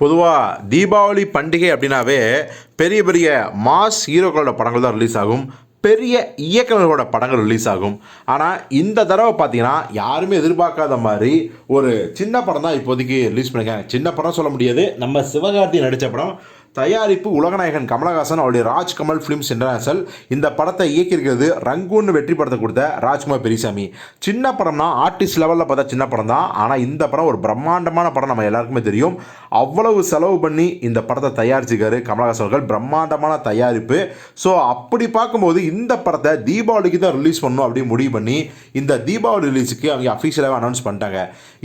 பொதுவாக தீபாவளி பண்டிகை அப்படின்னாவே பெரிய பெரிய மாஸ் ஹீரோக்களோட படங்கள் தான் ரிலீஸ் ஆகும். பெரிய இயக்குநர்களோட படங்கள் ரிலீஸ் ஆகும். ஆனால் இந்த தடவை பார்த்தீங்கன்னா யாருமே எதிர்பார்க்காத மாதிரி ஒரு சின்ன படம் தான் இப்போதைக்கு ரிலீஸ் பண்ணிருக்காங்க. சின்ன படம் சொல்ல முடியாது. நம்ம சிவகார்த்தி நடித்த படம் தயாரிப்பு உலகநாயகன் கமலஹாசன் அவருடைய ராஜ்கமல் ஃபிலிம்ஸ் இன்டர்நேஷனல் இந்த படத்தை இயக்கியிருக்கிறது ரங்கூன் வெற்றி படத்தை கொடுத்த ராஜ்குமார் பெரியசாமி. சின்ன படம்னா ஆர்டிஸ்ட் லெவலில் பார்த்தா சின்ன படம் தான் ஆனால் இந்த படம் ஒரு பிரம்மாண்டமான படம் நம்ம எல்லாருக்குமே தெரியும். அவ்வளவு செலவு பண்ணி இந்த படத்தை தயாரிச்சிருக்காரு கமலஹாசன் அவர்கள். பிரம்மாண்டமான தயாரிப்பு. ஸோ அப்படி பார்க்கும்போது இந்த படத்தை தீபாவளிக்கு தான் ரிலீஸ் பண்ணணும் அப்படின்னு முடிவு பண்ணி இந்த தீபாவளி ரிலீஸுக்கு அவங்க அஃபிஷியலாக அனௌன்ஸ் பண்ணிட்டாங்க.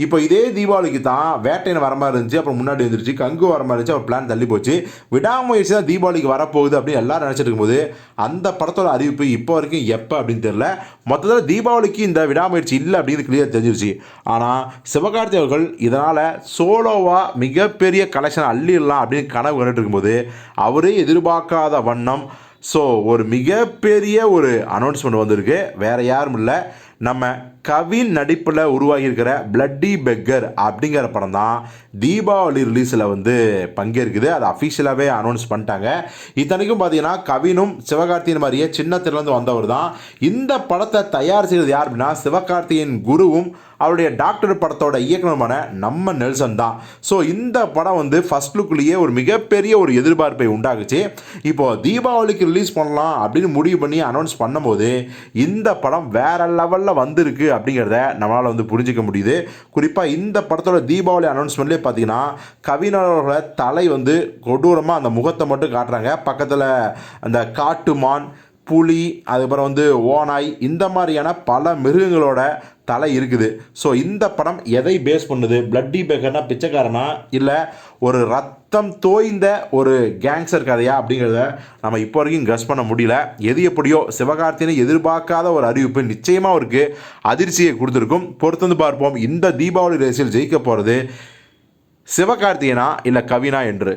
இப்போ இதே தீபாவளிக்கு தான் வேட்டையின் வர மாதிரி இருந்துச்சு அப்புறம் முன்னாடி வந்துருச்சு கங்கு வர மாதிரி இருந்துச்சு அவர் பிளான் தள்ளி போச்சு. விடாமுயற்சி தான் தீபாவளிக்கு வரப்போகுது அப்படின்னு எல்லாரும் நினச்சிட்டு இருக்கும்போது அந்த படத்தோட அறிவிப்பு இப்போ வரைக்கும் எப்போ அப்படின்னு தெரியல. மொத்தத்தில் தீபாவளிக்கு இந்த விடாமுயற்சி இல்லை அப்படின்னு கிளியர் தெரிஞ்சிருச்சு. ஆனால் சிவகார்த்தி அவர்கள் இதனால் சோலோவாக மிகப்பெரிய கலெக்ஷன் அள்ளிடலாம் அப்படின்னு கனவு கண்டுட்டு இருக்கும்போது அவரே எதிர்பார்க்காத வண்ணம். ஸோ ஒரு மிகப்பெரிய ஒரு அனௌன்ஸ்மெண்ட் வந்திருக்கு. வேறு யாரும் இல்லை. நம்ம கவின் நடிப்பில் உருவாகியிருக்கிற பிளட்டி பெக்கர் அப்படிங்கிற படம் தான் தீபாவளி ரிலீஸில் வந்து பங்கேற்குது. அது அஃபிஷியலாகவே அனௌன்ஸ் பண்ணிட்டாங்க. இத்தனைக்கும் பார்த்தீங்கன்னா கவினும் சிவகார்த்தியின் மாதிரியே சின்னத்திலேருந்து வந்தவர் தான். இந்த படத்தை தயார் செய்தது யார் அப்படின்னா சிவகார்த்தியின் குருவும் அவருடைய டாக்டர் படத்தோட இயக்குனருமான நம்ம நெல்சன் தான். ஸோ இந்த படம் வந்து ஃபர்ஸ்ட் லுக்லேயே ஒரு மிகப்பெரிய ஒரு எதிர்பார்ப்பை உண்டாக்குச்சு. இப்போ தீபாவளிக்கு ரிலீஸ் பண்ணலாம் அப்படின்னு முடிவு பண்ணி அனௌன்ஸ் பண்ணும்போது இந்த படம் வேற லெவலில் வந்திருக்கு அப்படிங்கிறத நம்மளால் வந்து புரிஞ்சிக்க முடியுது. குறிப்பாக இந்த படத்தோட தீபாவளி அனௌன்ஸ்மெண்ட்லேயே பார்த்தீங்கன்னா கவினரோட தலை வந்து கொடூரமாக அந்த முகத்தை மட்டும் காட்டுறாங்க. பக்கத்தில் அந்த காட்டுமான் புலி அதுக்கப்புறம் வந்து ஓனாய் இந்த மாதிரியான பல மிருகங்களோட தலை இருக்குது. ஸோ இந்த படம் எதை பேஸ் பண்ணுது? பிளட்டி பேக்கர்னா பிச்சைக்காரனா? இல்லை ஒரு ரத்தம் தோய்ந்த ஒரு கேங்ஸ்டர் கதையா? அப்படிங்கிறத நம்ம இப்போ வரைக்கும் கஸ் பண்ண முடியல. எது எப்படியோ சிவகார்த்தினை எதிர்பார்க்காத ஒரு அறிவிப்பு நிச்சயமாக அவருக்கு அதிர்ச்சியை கொடுத்துருக்கும். பொறுத்து வந்து பார்ப்போம். இந்த தீபாவளி ரேஸில் ஜெயிக்க போகிறது சிவகார்த்திகனா இல்லை கவினா என்று?